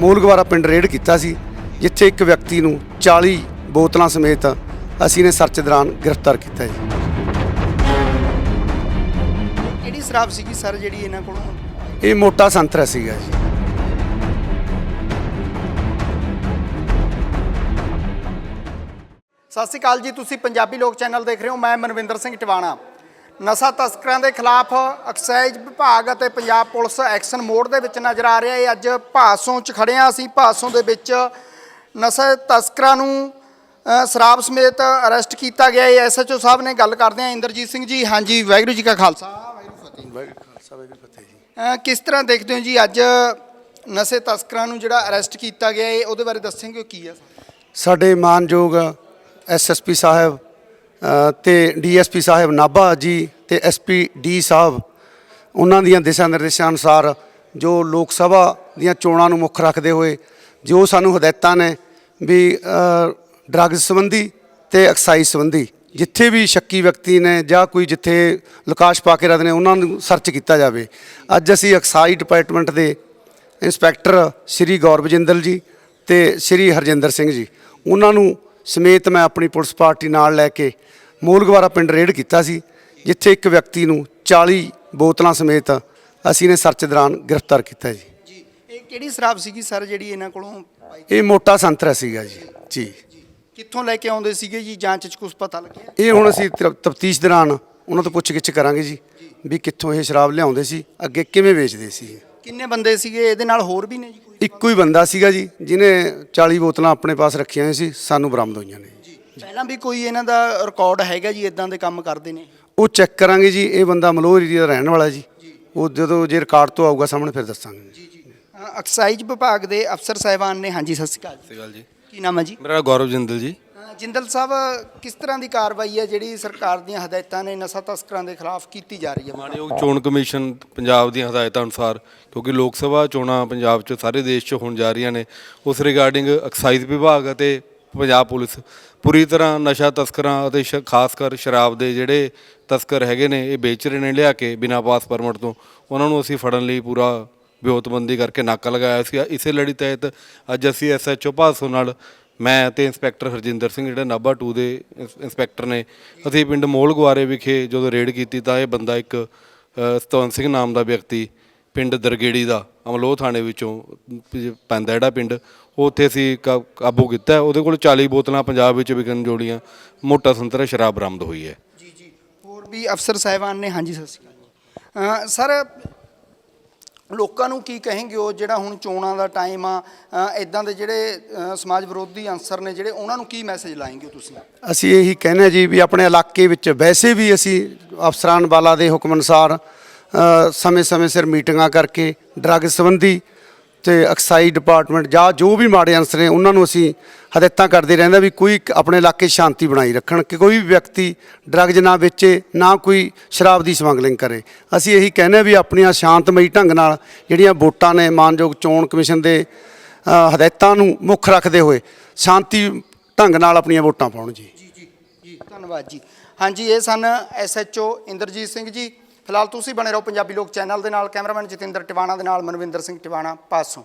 ਮੂਲਗਵਾਰਾ ਪਿੰਡ ਰੇਡ ਕੀਤਾ ਸੀ ਜਿੱਥੇ ਇੱਕ ਵਿਅਕਤੀ ਨੂੰ 40 ਬੋਤਲਾਂ ਸਮੇਤ ਅਸੀਂ ਨੇ ਸਰਚ ਦੌਰਾਨ ਗ੍ਰਿਫਤਾਰ ਕੀਤਾ ਜੀ। ਕਿਹੜੀ ਸ਼ਰਾਬ ਸੀਗੀ ਸਰ ਜਿਹੜੀ ਇਹਨਾਂ ਕੋਲੋਂ? ਇਹ ਮੋਟਾ ਸੰਤਰਾ ਸੀਗਾ ਜੀ। ਸਤਿ ਸ਼੍ਰੀ ਅਕਾਲ ਜੀ ਤੁਸੀਂ ਪੰਜਾਬੀ ਲੋਕ ਚੈਨਲ ਦੇਖ ਰਹੇ ਹੋ ਮੈਂ ਮਨਵਿੰਦਰ ਸਿੰਘ ਟਿਵਾਣਾ। ਨਸ਼ਾ ਤਸਕਰਾਂ ਦੇ ਖਿਲਾਫ ਐਕਸਾਈਜ਼ ਵਿਭਾਗ ਅਤੇ ਪੰਜਾਬ ਪੁਲਿਸ ਐਕਸ਼ਨ ਮੋਡ ਦੇ ਵਿੱਚ ਨਜ਼ਰ ਆ ਰਿਹਾ ਹੈ। ਅੱਜ ਭਾਸੋਂ ਚ ਖੜੇ ਹਾਂ ਅਸੀਂ। ਭਾਸੋਂ ਦੇ ਵਿੱਚ ਨਸ਼ਾ ਤਸਕਰਾਂ ਨੂੰ ਸ਼ਰਾਬ ਸਮੇਤ ਅਰੈਸਟ ਕੀਤਾ ਗਿਆ ਹੈ। ਐਸਐਚਓ ਸਾਹਿਬ ਨੇ ਗੱਲ ਕਰਦੇ ਆ ਇੰਦਰਜੀਤ ਸਿੰਘ ਜੀ ਹਾਂਜੀ ਵਾਹਿਗੁਰੂ ਜੀ ਕਾ ਖਾਲਸਾ। ਵਾਹਿਗੁਰੂ ਫਤਿਹ ਅ, ਕਿਸ ਤਰ੍ਹਾਂ ਦੇਖਦੇ ਹੋ ਜੀ ਅੱਜ ਨਸ਼ੇ ਤਸਕਰਾਂ ਨੂੰ ਜਿਹੜਾ ਅਰੈਸਟ ਕੀਤਾ ਗਿਆ ਹੈ? ਉਹਦੇ ਬਾਰੇ ਦੱਸੇਂਗੇ ਕੀ ਹੈ? ਸਾਡੇ ਮਾਨਯੋਗ ਐਸਐਸਪੀ ਸਾਹਿਬ ਤੇ ਡੀਐਸਪੀ ਸਾਹਿਬ ਨਾਭਾ ਜੀ ਤੇ ਐਸਪੀ ਡੀ ਸਾਹਿਬ, ਉਹਨਾਂ ਦੀਆਂ ਦਿਸ਼ਾ ਨਿਰਦੇਸ਼ਾਂ ਅਨੁਸਾਰ ਜੋ ਲੋਕ ਸਭਾ ਦੀਆਂ ਚੋਣਾਂ ਨੂੰ ਮੁੱਖ ਰੱਖਦੇ ਹੋਏ ਜੋ ਸਾਨੂੰ ਹਦਾਇਤਾਂ ਨੇ ਵੀ ਡਰੱਗਸ ਸੰਬੰਧੀ ਤੇ ਐਕਸਾਈਜ਼ ਸੰਬੰਧੀ, ਜਿੱਥੇ ਵੀ ਸ਼ੱਕੀ ਵਿਅਕਤੀ ਨੇ ਜਾਂ ਕੋਈ ਜਿੱਥੇ ਲੁਕਾਸ਼ ਪਾ ਕੇ ਰੱਖਦੇ ਨੇ, ਉਹਨਾਂ ਨੂੰ ਸਰਚ ਕੀਤਾ ਜਾਵੇ। ਅੱਜ ਅਸੀਂ ਐਕਸਾਈਜ਼ ਡਿਪਾਰਟਮੈਂਟ ਦੇ ਇੰਸਪੈਕਟਰ ਸ਼੍ਰੀ ਗੌਰਵ ਜਿੰਦਲ ਜੀ ਤੇ ਸ਼੍ਰੀ ਹਰਜਿੰਦਰ ਸਿੰਘ ਜੀ, ਉਹਨਾਂ ਨੂੰ ਸਮੇਤ ਮੈਂ ਆਪਣੀ ਪੁਲਿਸ ਪਾਰਟੀ ਨਾਲ ਲੈ ਕੇ ਮੂਲਗਵਾਰਾ ਪਿੰਡ ਰੇਡ ਕੀਤਾ ਸੀ ਜਿੱਥੇ ਇੱਕ ਵਿਅਕਤੀ ਨੂੰ 40 ਬੋਤਲਾਂ ਸਮੇਤ ਅਸੀਂ ਨੇ ਸਰਚ ਦੌਰਾਨ ਗ੍ਰਿਫਤਾਰ ਕੀਤਾ ਜੀ। ਜੀ ਇਹ ਕਿਹੜੀ ਸ਼ਰਾਬ ਸੀਗੀ ਸਰ ਜਿਹੜੀ ਇਹਨਾਂ ਕੋਲੋਂ ਇਹ ਮੋਟਾ ਸੰਤਰਾ ਸੀਗਾ ਜੀ ਜੀ। ਕਿੱਥੋਂ ਲੈ ਕੇ ਆਉਂਦੇ ਸੀਗੇ ਜੀ ਜਾਂਚ 'ਚ ਕੁਝ ਪਤਾ ਲੱਗਿਆ? ਇਹ ਹੁਣ ਅਸੀਂ ਤਫਤੀਸ਼ ਦੌਰਾਨ ਉਹਨਾਂ ਤੋਂ ਪੁੱਛ-ਗਿੱਛ ਕਰਾਂਗੇ ਜੀ ਵੀ ਕਿੱਥੋਂ ਇਹ ਸ਼ਰਾਬ ਲਿਆਉਂਦੇ ਸੀ ਅੱਗੇ ਕਿਵੇਂ ਵੇਚਦੇ ਸੀ ਕਿੰਨੇ ਬੰਦੇ ਸੀਗੇ? ਇਹਦੇ ਨਾਲ ਹੋਰ ਵੀ ਨੇ ਜੀ ਕੋਈ? ਇੱਕੋ ਹੀ ਬੰਦਾ ਸੀਗਾ ਜੀ ਜਿਹਨੇ 40 ਬੋਤਲਾਂ ਆਪਣੇ ਪਾਸ ਰੱਖੀਆਂ ਹੋਈਆਂ ਸੀ ਸਾਨੂੰ ਬਰਾਮਦ ਹੋਈਆਂ ਨੇ। ਜੀ। ਪਹਿਲਾਂ ਵੀ ਕੋਈ ਇਹਨਾਂ ਦਾ ਰਿਕਾਰਡ ਹੈਗਾ ਜੀ ਇਦਾਂ ਦੇ ਕੰਮ ਕਰਦੇ ਨੇ? ਉਹ ਚੈੱਕ ਕਰਾਂਗੇ ਜੀ ਇਹ ਬੰਦਾ ਮਲੋਹ ਏਰੀਆ ਦਾ ਰਹਿਣ ਵਾਲਾ ਜੀ। ਉਹ ਜਦੋਂ ਜੇ ਰਿਕਾਰਡ ਤੋਂ ਆਊਗਾ ਸਾਹਮਣੇ ਫਿਰ ਦੱਸਾਂਗੇ। ਜੀ ਜੀ। ਐਕਸਾਈਜ਼ ਵਿਭਾਗ ਦੇ ਅਫਸਰ ਸਾਹਿਬਾਨ ਨੇ ਹਾਂਜੀ ਸਤਿ ਸ਼੍ਰੀ ਅਕਾਲ ਸਤਿ ਸ਼੍ਰੀ ਅਕਾਲ ਜੀ। ਕੀ ਨਾਮ ਹੈ ਜੀ? ਮੇਰਾ ਗੌਰਵ ਜਿੰਦਲ ਜੀ। ਜਿੰਦਲ ਸਾਹਿਬ ਕਿਸ ਤਰ੍ਹਾਂ ਦੀ ਕਾਰਵਾਈ ਹੈ ਜਿਹੜੀ ਸਰਕਾਰ ਦੀਆਂ ਹਦਾਇਤਾਂ ਨੇ ਨਸ਼ਾ ਤਸਕਰਾਂ ਦੇ ਖਿਲਾਫ ਕੀਤੀ ਜਾ ਰਹੀ ਹੈ? ਮਾਨਯੋਗ ਚੋਣ ਕਮਿਸ਼ਨ ਪੰਜਾਬ ਦੀਆਂ ਹਦਾਇਤਾਂ ਅਨੁਸਾਰ ਕਿਉਂਕਿ ਲੋਕ ਸਭਾ ਚੋਣਾਂ ਪੰਜਾਬ 'ਚ ਸਾਰੇ ਦੇਸ਼ 'ਚ ਹੋਣ ਜਾ ਰਹੀਆਂ ਨੇ ਉਸ ਰਿਗਾਰਡਿੰਗ ਐਕਸਾਈਜ਼ ਵਿਭਾਗ ਅਤੇ ਪੰਜਾਬ ਪੁਲਿਸ ਪੂਰੀ ਤਰ੍ਹਾਂ ਨਸ਼ਾ ਤਸਕਰਾਂ ਅਤੇ ਸ਼- ਖਾਸ ਕਰ ਸ਼ਰਾਬ ਦੇ ਜਿਹੜੇ ਤਸਕਰ ਹੈਗੇ ਨੇ, ਇਹ ਵੇਚ ਰਹੇ ਨੇ ਲਿਆ ਕੇ ਬਿਨਾਂ ਪਾਸ ਪਰਮਿਟ ਤੋਂ, ਉਹਨਾਂ ਨੂੰ ਅਸੀਂ ਫੜਨ ਲਈ ਪੂਰਾ ਵਿਉਤਬੰਦੀ ਕਰਕੇ ਨਾਕਾ ਲਗਾਇਆ ਸੀ ਇਸੇ ਲੜੀ ਤਹਿਤ ਅੱਜ ਅਸੀਂ ਐਸਐਚਓ ਭਾਸੋ ਨਾਲ ਮੈਂ ਤੇ ਇੰਸਪੈਕਟਰ ਹਰਜਿੰਦਰ ਸਿੰਘ, ਜਿਹੜੇ ਨਾਭਾ 2 ਦੇ ਇੰਸਪੈਕਟਰ ਨੇ, ਅਸੀਂ ਪਿੰਡ ਮੋਲ ਗੁਆਰੇ ਵਿਖੇ ਜਦੋਂ ਰੇਡ ਕੀਤੀ ਤਾਂ ਇਹ ਬੰਦਾ ਇੱਕ ਸਤਵੰਤ ਸਿੰਘ ਨਾਮ ਦਾ ਵਿਅਕਤੀ ਪਿੰਡ ਦਰਗੇੜੀ ਦਾ ਅਮਲੋਹ ਥਾਣੇ ਵਿੱਚੋਂ ਪੈਂਦਾ ਜਿਹੜਾ ਪਿੰਡ। ਉਹ ਉੱਥੇ ਅਸੀਂ ਕਾ- ਕਾਬੂ ਕੀਤਾ ਹੈ। ਉਹਦੇ ਕੋਲ 40 ਬੋਤਲਾਂ ਪੰਜਾਬ ਵਿੱਚ ਵਿਕਣ ਜੋੜੀਆਂ ਮੋਟਾ ਸੰਤਰਾ ਸ਼ਰਾਬ ਬਰਾਮਦ ਹੋਈ ਹੈ ਜੀ ਜੀ ਹੋਰ ਵੀ ਅਫਸਰ ਸਾਹਿਬਾਨ ਨੇ ਹਾਂਜੀ ਸਤਿ ਸ਼੍ਰੀ ਅਕਾਲ। ਅ, ਸਰ ਲੋਕਾਂ ਨੂੰ ਕੀ ਕहेंगे ਉਹ ਜਿਹੜਾ ਹੁਣ ਚੋਣਾਂ ਦਾ ਟਾਈਮ ਆ ਇਦਾਂ ਦੇ ਜਿਹੜੇ ਅ, ਸਮਾਜ ਵਿਰੋਧੀ ਅੰਸਰ ਨੇ ਜਿਹੜੇ ਉਹਨਾਂ ਨੂੰ ਕੀ ਮੈਸੇਜ ਲਾਏਂਗੇ ਤੁਸੀਂ ਅਸੀਂ ਇਹੀ ਕਹਿੰਦੇ ਹਾਂ ਜੀ ਵੀ ਆਪਣੇ ਇਲਾਕੇ ਵਿੱਚ ਵੈਸੇ ਵੀ ਅਸੀਂ ਅਫਸਰਾਂ ਵਾਲਾ ਦੇ ਹੁਕਮ ਅਨੁਸਾਰ ਅ, ਸਮੇਂ-ਸਮੇਂ ਸਿਰ ਮੀਟਿੰਗਾਂ ਕਰਕੇ ਡਰੱਗ ਸੰਬੰਧੀ ਤੇ ਐਕਸਾਈਜ਼ ਡਿਪਾਰਟਮੈਂਟ ਜਾਂ ਜੋ ਵੀ ਮਾੜੇ ਅੰਸਰ ਨੇ, ਉਹਨਾਂ ਨੂੰ ਅਸੀਂ ਹਦਾਇਤਾਂ ਕਰਦੇ ਰਹਿੰਦੇ ਵੀ ਕੋਈ ਆਪਣੇ ਇਲਾਕੇ ਸ਼ਾਂਤੀ ਬਣਾਈ ਰੱਖਣ, ਕਿ ਕੋਈ ਵੀ ਵਿਅਕਤੀ ਡਰੱਗਜ਼ ਨਾ ਵੇਚੇ, ਨਾ ਕੋਈ ਸ਼ਰਾਬ ਦੀ ਸਮਗਲਿੰਗ ਕਰੇ। ਅਸੀਂ ਇਹੀ ਕਹਿੰਦੇ ਹਾਂ ਵੀ ਆਪਣੀਆਂ ਸ਼ਾਂਤਮਈ ਢੰਗ ਨਾਲ ਜਿਹੜੀਆਂ ਵੋਟਾਂ ਨੇ, ਮਾਨਯੋਗ ਚੋਣ ਕਮਿਸ਼ਨ ਦੇ ਹਦਾਇਤਾਂ ਨੂੰ ਮੁੱਖ ਰੱਖਦੇ ਹੋਏ ਸ਼ਾਂਤੀ ਢੰਗ ਨਾਲ ਆਪਣੀਆਂ ਵੋਟਾਂ ਪਾਉਣ ਜੀ। ਜੀ ਜੀ ਜੀ, ਧੰਨਵਾਦ ਜੀ। ਹਾਂਜੀ, ਇਹ ਸਨ ਐਸਐਚਓ ਇੰਦਰਜੀਤ ਸਿੰਘ ਜੀ। ਫਿਲਹਾਲ ਤੁਸੀਂ ਬਣੇ ਰਹੋ ਪੰਜਾਬੀ ਲੋਕ ਚੈਨਲ ਦੇ ਨਾਲ, ਕੈਮਰਾਮੈਨ ਜਤਿੰਦਰ ਟਿਵਾਣਾ ਦੇ ਨਾਲ, ਮਨਵਿੰਦਰ ਸਿੰਘ ਟਿਵਾਣਾ, ਪਾਸੋਂ।